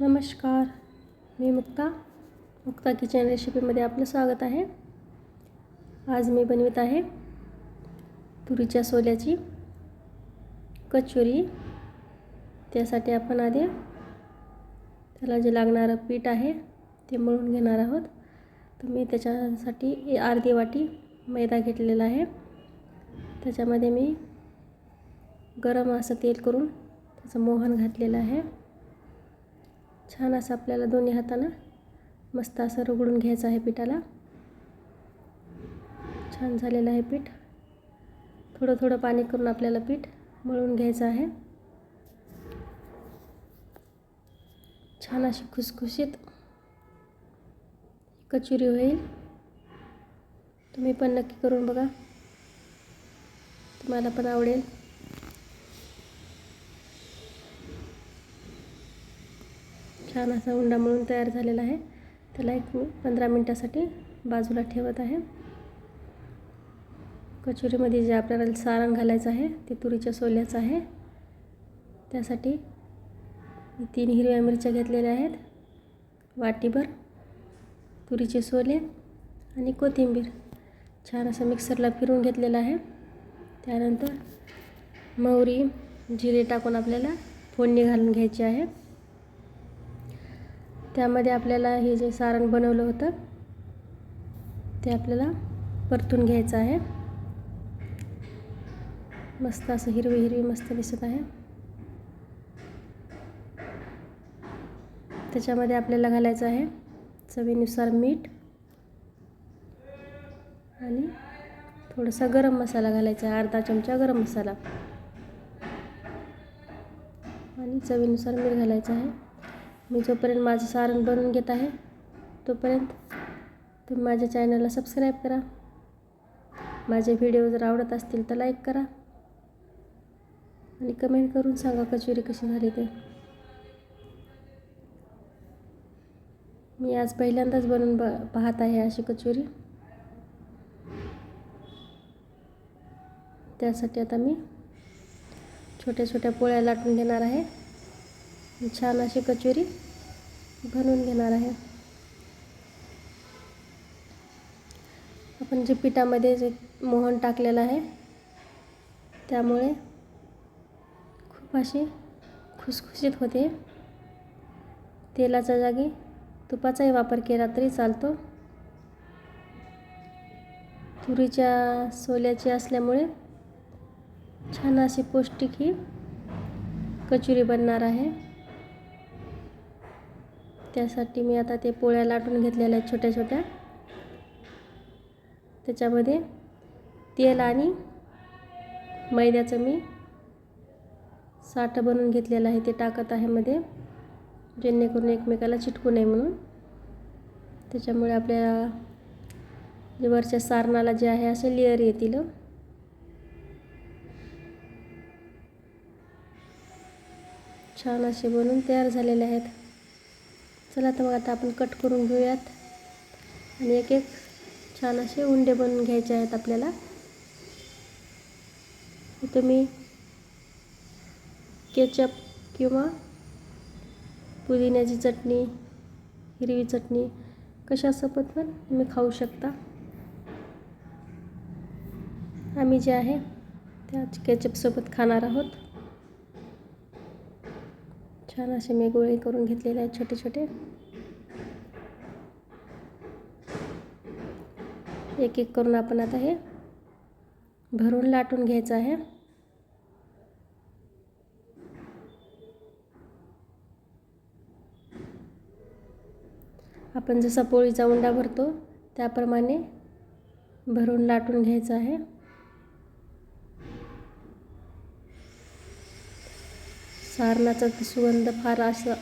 नमस्कार मी मुक्ता. मुक्ता किचन रेसिपीमध्ये आपलं स्वागत आहे. आज मी बनवित आहे तुरीच्या सोल्याची कचोरी. त्यासाठी आपण आधी त्याला जे लागणारं पीठ आहे ते मळून घेणार आहोत. तर मी त्याच्यासाठी ए- अर्धी वाटी मैदा घेतलेला आहे. त्याच्यामध्ये मी गरम असं तेल करून त्याचं मोहन घातलेलं आहे. छान असं आपल्याला दोन्ही हातानं मस्त असं रगडून घ्यायचं आहे पिठाला. छान झालेलं आहे पीठ. थोडं थोडं पाणी करून आपल्याला पीठ मळून घ्यायचं आहे. छान अशी खुसखुशीत कचोरी होईल. तुम्ही पण नक्की करून बघा. तुम्हाला पण आवडेल. छान असा उंडा मळून तयार झालेला आहे. त्याला एक मी पंधरा मिनटासाठी बाजूला ठेवत आहे. कचोरीमध्ये जे आपल्याला सारण घालायचं आहे ते तुरीच्या सोल्याचं आहे. त्यासाठी तीन हिरव्या मिरच्या घेतलेल्या आहेत. वाटीभर तुरीचे सोले आणि कोथिंबीर. छान असं मिक्सरला फिरून घेतलेलं आहे. त्यानंतर मोहरी जिरे टाकून आपल्याला फोडणी घालून घ्यायची आहे. त्यामध्ये आपल्याला हे जे सारण बनवलं होतं ते आपल्याला परतून घ्यायचं आहे. मस्त असं हिरवी हिरवी मस्त दिसत आहे. त्याच्यामध्ये आपल्याला घालायचं आहे चवीनुसार मीठ आणि थोडासा गरम मसाला घालायचा आहे अर्धा चमचा गरम मसाला. आणि चवीनुसार मीठ घालायचं आहे. मी जोपर्यंत माझं सारण बनवून घेत आहे तोपर्यंत तुम्ही माझ्या चॅनलला सबस्क्राईब करा. माझे व्हिडिओ जर आवडत असतील तर लाईक करा. आणि कमेंट करून सांगा कचोरी कशी झाली ते. मी आज पहिल्यांदाच बनवून ब पाहत आहे अशी कचोरी. त्यासाठी आता मी छोट्या छोट्या पोळ्या लाटून घेणार आहे. छान अशी कचोरी बनवून घेणार आहे. आपण जे पिठामध्ये जे मोहन टाकलेलं आहे त्यामुळे खूप अशी खुसखुशीत होते. तेलाच्या जागी तुपाचाही वापर केला तरी चालतो. तुरीच्या सोल्याची असल्यामुळे छान अशी पौष्टिक ही कचोरी बनणार आहे. त्यासाठी मी आता ते पोळ्या लाटून घेतलेल्या आहेत छोट्या छोट्या. त्याच्यामध्ये तेल आणि मैद्याचं मी साठं बनवून घेतलेलं आहे. ते टाकत आहे मध्ये. जेणेकरून एकमेकाला चिटकू नये म्हणून. त्याच्यामुळे आपल्या जे वरच्या सारणाला जे आहे असे लेअर येतील. छान असे बनवून तयार झालेले आहेत. चला तर मग आता आपण कट करून घेऊयात. आणि एक एक छान असे उंडे बनवून घ्यायचे आहेत आपल्याला. इथं मी केचप किंवा पुदिन्याची चटणी हिरवी चटणी कशासोबत पण तुम्ही खाऊ शकता. आम्ही जे आहे त्या केचपसोबत खाणार आहोत. छान असे मी गोळे करून घेतलेले आहेत छोटे छोटे. एक एक करून आपण आता हे भरून लाटून घ्यायचं आहे. आपण जसा पोळीचा उंडा भरतो त्याप्रमाणे भरून लाटून घ्यायचं आहे. सारणाचा सुगंध फार असं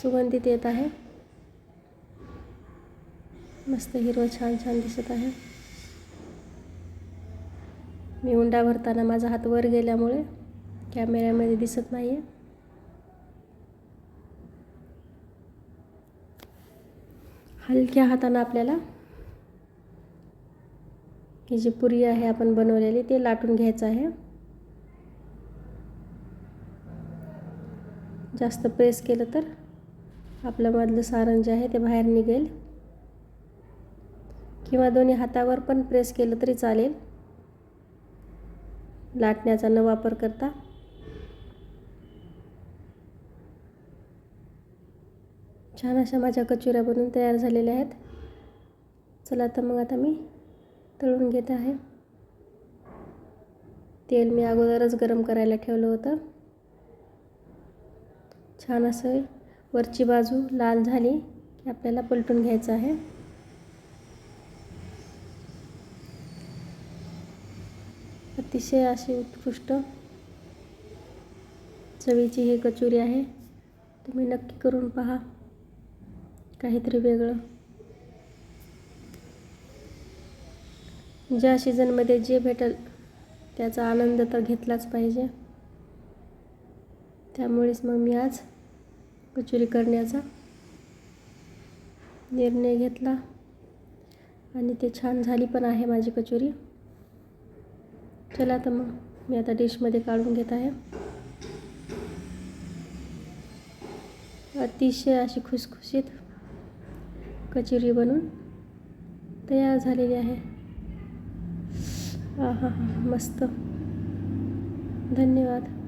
सुगंधित येत आहे. मस्त हिरवं छान छान दिसत आहे. मी उंडा भरताना माझा हात वर गेल्यामुळे कॅमेऱ्यामध्ये दिसत नाही आहे हलक्या हातानं आपल्याला ही जी पुरी आहे आपण बनवलेली ते लाटून घ्यायचं आहे. जास्त प्रेस केलं तर आपलं मधलं सारण जे आहे ते बाहेर निघेल. किंवा दोन्ही हातावर पण प्रेस केलं तरी चालेल. लाटण्याचा न वापर करता. छान अशा माझ्या कचुऱ्या बनवून तयार झालेल्या आहेत. चला तर मग आता मी तळून घेत आहे. तेल मी अगोदरच गरम करायला ठेवलं होतं. छान असं वरची बाजू लाल झाली की आपल्याला पलटून घ्यायचं आहे. अतिशय अशी उत्कृष्ट चवीची ही कचोरी आहे. तुम्ही नक्की करून पहा. काहीतरी वेगळं. ज्या सीझनमध्ये जे भेटेल त्याचा आनंद तर घेतलाच पाहिजे. त्यामुळेच मग मी आज कचोरी करण्याचा निर्णय घेतला. आणि ते छान झाली पण आहे माझी कचोरी. चला तर मग मी आता डिशमध्ये काढून घेत आहे. अतिशय अशी खुसखुशीत कचोरी बनून तयार झालेली आहे. हा हा हा मस्त. धन्यवाद.